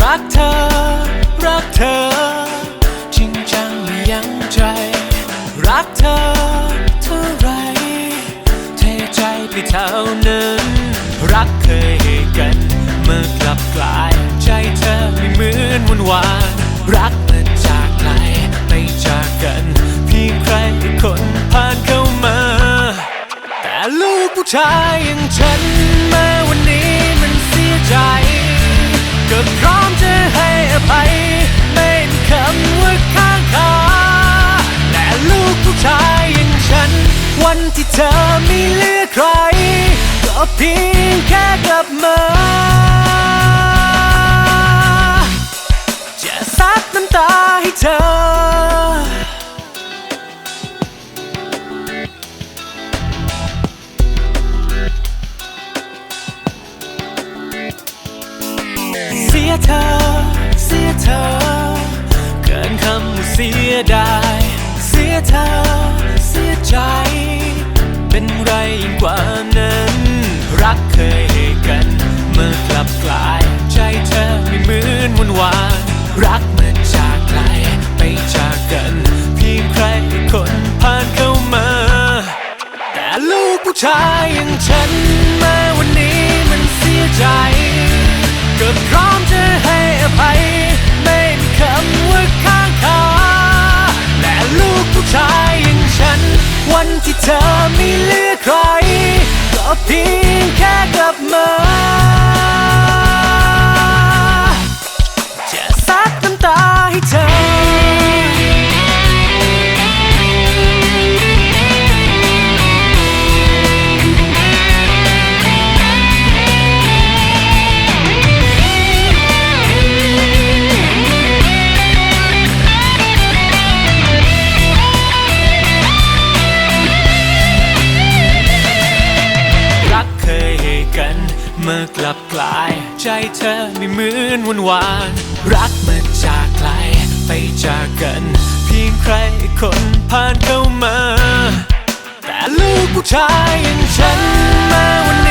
รักเธอ รักเธอ จริงจังไม่ยั้งใจ รักเธอเท่าไร เทใจไปเท่านั้น รักเคยให้กันเมื่อกลับกลายใจเธอไม่เหมือนวันวานรักมื่อจากไกลไปจากกัน เพียงใครคนผ่านเข้ามา แต่ลูกผู้ชายอย่างฉัน พียงแค่กลับมา จะซัดน้ำตาให้เธอ เสียเธอ กเคยให้กัน เมื่อกลับกลายใจเธอไม่เหมือนวันวานรักเมื่อจากไกลไปจากกัน เพียงใครคนผ่านเข้ามา แต่ลูกผู้ชายอย่างฉันแม้วันนี้มันเสียใจ เก็พร้อมจะให้อภัย ไม่มีคำว่าข้างคาและลูกผู้ชายอย่างฉัน วันที่เธอไม่เหลือใคร ก็เพียง แค่ เมื่อกลับกลาย ใจเธอไม่เหมือนวันวาน รักเมื่อจากไกลไปจากกัน เพียงใครคนผ่านเข้ามา แต่ลูกผู้ชายอย่างฉันแม้วัน